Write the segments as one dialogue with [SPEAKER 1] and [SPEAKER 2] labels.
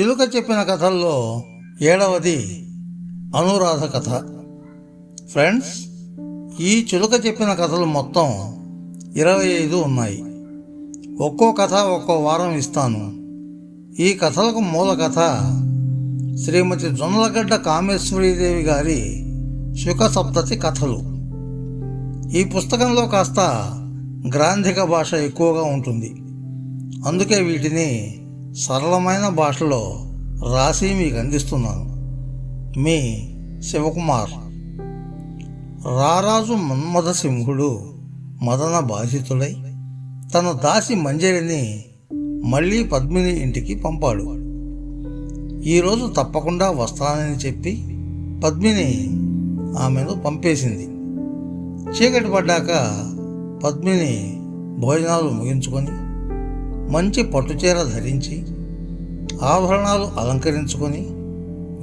[SPEAKER 1] చిలుక చెప్పిన కథల్లో ఏడవది అనురాధ కథ. ఫ్రెండ్స్ ఈ చిలుక చెప్పిన కథలు మొత్తం ఇరవై ఐదు ఉన్నాయి. ఒక్కో కథ ఒక్కో వారం ఇస్తాను. ఈ కథలకు మూల కథ శ్రీమతి జొన్నలగడ్డ కామేశ్వరీదేవి గారి శుక సప్తతి కథలు. ఈ పుస్తకంలో కాస్త గ్రాంధిక భాష ఎక్కువగా ఉంటుంది. అందుకే వీటిని సరళమైన భాషలో రాసి మీకు అందిస్తున్నాను మీ శివకుమార్. రారాజు మన్మథ సింహుడు మదన బాధితుడై తన దాసి మంజరిని మళ్ళీ పద్మిని ఇంటికి పంపాడు. ఈరోజు తప్పకుండా వస్తానని చెప్పి పద్మిని ఆమెను పంపేసింది. చీకటి పడ్డాక పద్మిని భోజనాలు ముగించుకొని మంచి పట్టుచీర ధరించి ఆభరణాలు అలంకరించుకొని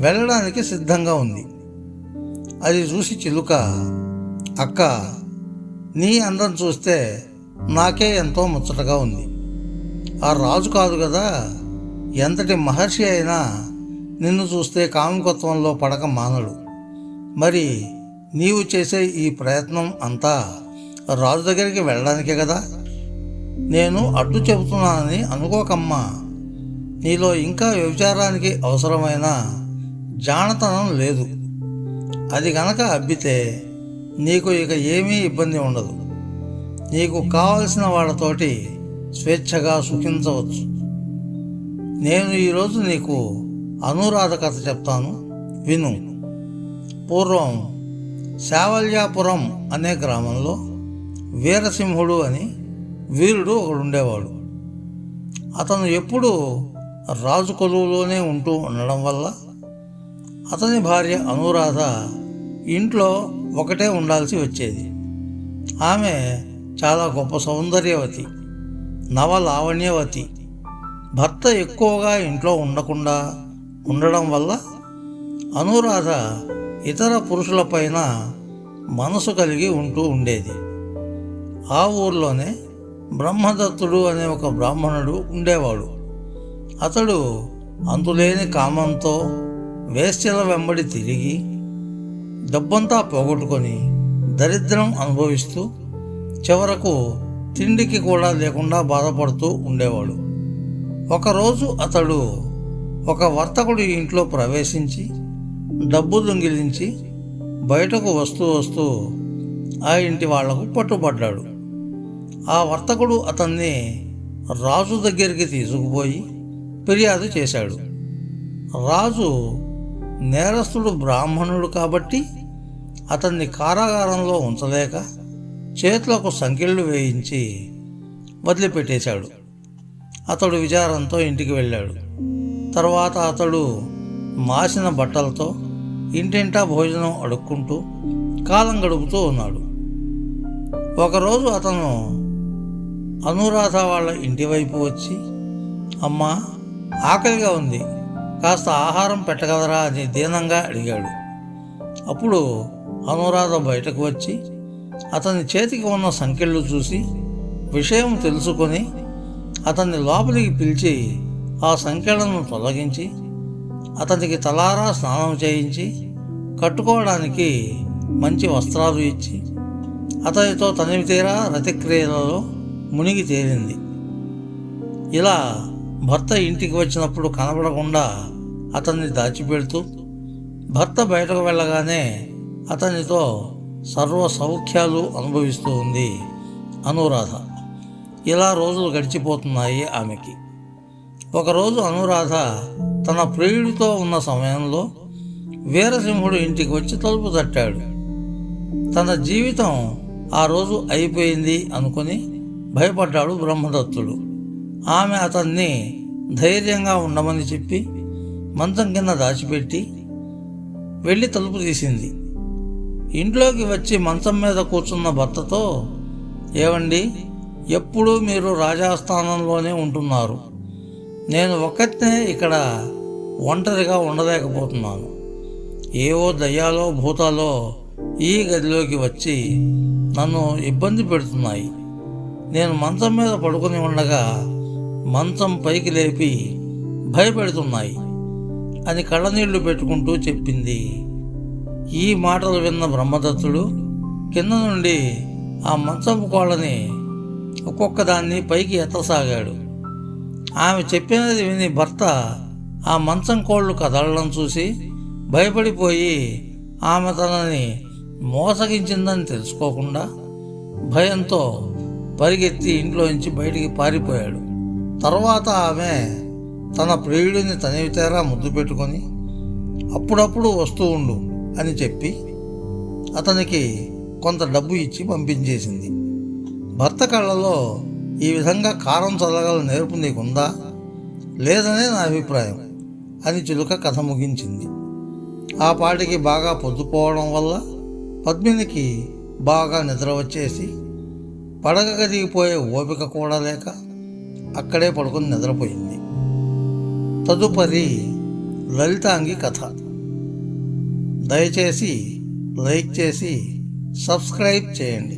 [SPEAKER 1] వెళ్ళడానికి సిద్ధంగా ఉంది. అది చూసి చిలుక అక్క నీ అందం చూస్తే నాకే ఎంతో ముచ్చటగా ఉంది. ఆ రాజు కాదు కదా ఎంతటి మహర్షి అయినా నిన్ను చూస్తే కాముకత్వంలో పడక మానడు. మరి నీవు చేసే ఈ ప్రయత్నం అంతా రాజు దగ్గరికి వెళ్ళడానికే కదా? నేను అడ్డు చెబుతున్నానని అనుకోకమ్మా. నీలో ఇంకా వ్యభిచారానికి అవసరమైన జానతనం లేదు. అది గనక అబ్బితే నీకు ఇక ఏమీ ఇబ్బంది ఉండదు. నీకు కావలసిన వాళ్ళతోటి స్వేచ్ఛగా సుఖించవచ్చు. నేను ఈరోజు నీకు అనురాధ కథ చెప్తాను. విను. పూర్వం శావల్యాపురం అనే గ్రామంలో వీరసింహుడు అని వీరుడు ఒకడు ఉండేవాడు అతను ఎప్పుడూ రాజు కొలువులోనే ఉంటూ ఉండడం వల్ల అతని భార్య అనురాధ ఇంట్లో ఒకటే ఉండాల్సి వచ్చేది. ఆమె చాలా గొప్ప సౌందర్యవతి నవలావణ్యవతి. భర్త ఎక్కువగా ఇంట్లో ఉండకుండా ఉండడం వల్ల అనురాధ ఇతర పురుషులపైన మనసు కలిగి ఉంటూ ఉండేది. ఆ ఊర్లోనే బ్రహ్మదత్తుడు అనే ఒక బ్రాహ్మణుడు ఉండేవాడు. అతడు అంతులేని కామంతో వేశ్యల వెంబడి తిరిగి డబ్బంతా పోగొట్టుకొని దరిద్రం అనుభవిస్తూ చివరకు తిండికి కూడా లేకుండా బాధపడుతూ ఉండేవాడు. ఒకరోజు అతడు ఒక వర్తకుడి ఇంట్లో ప్రవేశించి డబ్బు దొంగిలించి బయటకు వస్తూ వస్తూ ఆ ఇంటి వాళ్ళకు పట్టుబడ్డాడు. ఆ వర్తకుడు అతన్ని రాజు దగ్గరికి తీసుకుపోయి ఫిర్యాదు చేశాడు. రాజు నేరస్తుడు బ్రాహ్మణుడు కాబట్టి అతన్ని కారాగారంలో ఉంచలేక చేతులకు సంకెళ్ళు వేయించి వదిలిపెట్టేశాడు. అతడు విచారంతో ఇంటికి వెళ్ళాడు. తర్వాత అతడు మాసిన బట్టలతో ఇంటింటా భోజనం అడుక్కుంటూ కాలం గడుపుతూ ఉన్నాడు. ఒకరోజు అతను అనురాధ వాళ్ళ ఇంటి వైపు వచ్చి అమ్మా ఆకలిగా ఉంది. కాస్త ఆహారం పెట్టగలరా? అని దీనంగా అడిగాడు. అప్పుడు అనురాధ బయటకు వచ్చి అతని చేతికి ఉన్న సంఖ్యలు చూసి విషయం తెలుసుకొని అతన్ని లోపలికి పిలిచి ఆ సంఖ్యలను తొలగించి అతనికి తలారా స్నానం చేయించి కట్టుకోవడానికి మంచి వస్త్రాలు ఇచ్చి అతనితో తనివి తీరా రతిక్రియలలో మునిగి తేలింది. ఇలా భర్త ఇంటికి వచ్చినప్పుడు కనబడకుండా అతన్ని దాచిపెడుతూ భర్త బయటకు వెళ్ళగానే అతనితో సర్వ సౌఖ్యాలు అనుభవిస్తూ ఉంది అనురాధ. ఇలా రోజులు గడిచిపోతున్నాయి ఆమెకి. ఒకరోజు అనురాధ తన ప్రియుడితో ఉన్న సమయంలో వీరసింహుడు ఇంటికి వచ్చి తలుపు తట్టాడు. తన జీవితం ఆ రోజు అయిపోయింది అనుకుని భయపడ్డాడు బ్రహ్మదత్తుడు. ఆమె అతన్ని ధైర్యంగా ఉండమని చెప్పి మంచం కింద దాచిపెట్టి వెళ్ళి తలుపు తీసింది. ఇంట్లోకి వచ్చి మంచం మీద కూర్చున్న భర్తతో ఏవండి ఎప్పుడూ మీరు రాజాస్థానంలోనే ఉంటున్నారు. నేను ఒక్కనే ఇక్కడ ఒంటరిగా ఉండలేకపోతున్నాను. ఏవో దయ్యాలో భూతాలో ఈ గదిలోకి వచ్చి నన్ను ఇబ్బంది పెడుతున్నాయి. నేను మంచం మీద పడుకుని ఉండగా మంచం పైకి లేపి భయపెడుతున్నాయి అని కళ్ళనీళ్ళు పెట్టుకుంటూ చెప్పింది. ఈ మాటలు విన్న బ్రహ్మదత్తుడు కింద నుండి ఆ మంచం కోళ్ళని ఒక్కొక్క దాన్ని పైకి ఎత్తసాగాడు. ఆమె చెప్పినది విని భర్త ఆ మంచం కోళ్ళు కదలడం చూసి భయపడిపోయి ఆమె తనని మోసగించిందని తెలుసుకోకుండా భయంతో పరిగెత్తి ఇంట్లోంచి బయటికి పారిపోయాడు. తర్వాత ఆమె తన ప్రియుడిని తనివితేరా ముద్దు పెట్టుకొని అప్పుడప్పుడు వస్తూ ఉండు అని చెప్పి అతనికి కొంత డబ్బు ఇచ్చి పంపించేసింది. భర్త కళ్ళలో ఈ విధంగా కారం చదగల నేర్పు నీకుందా? లేదనే నా అభిప్రాయం అని చిలుక కథ ముగించింది. ఆ పాటికి బాగా పొద్దుపోవడం వల్ల పద్మినికి బాగా నిద్ర వచ్చేసి పడగ కదిగిపోయే ఓపిక కూడా లేక అక్కడే పడుకుని నిద్రపోయింది. తదుపరి లలితాంగి కథ. దయచేసి లైక్ చేసి సబ్స్క్రైబ్ చేయండి.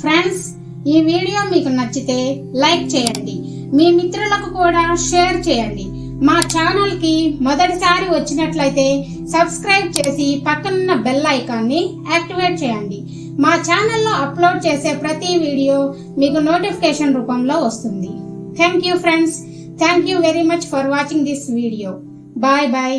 [SPEAKER 2] ఫ్రెండ్స్ ఈ వీడియో మీకు నచ్చితే లైక్ చేయండి. మీ మిత్రులకు కూడా షేర్ చేయండి. మా ఛానల్కి మొదటిసారి వచ్చినట్లయితే సబ్స్క్రైబ్ చేసి పక్కనున్న బెల్ ఐకాన్ని యాక్టివేట్ చేయండి. మా ఛానల్లో అప్లోడ్ చేసే ప్రతి వీడియో మీకు నోటిఫికేషన్ రూపంలో వస్తుంది. Thank you friends thank you very much for watching this video bye bye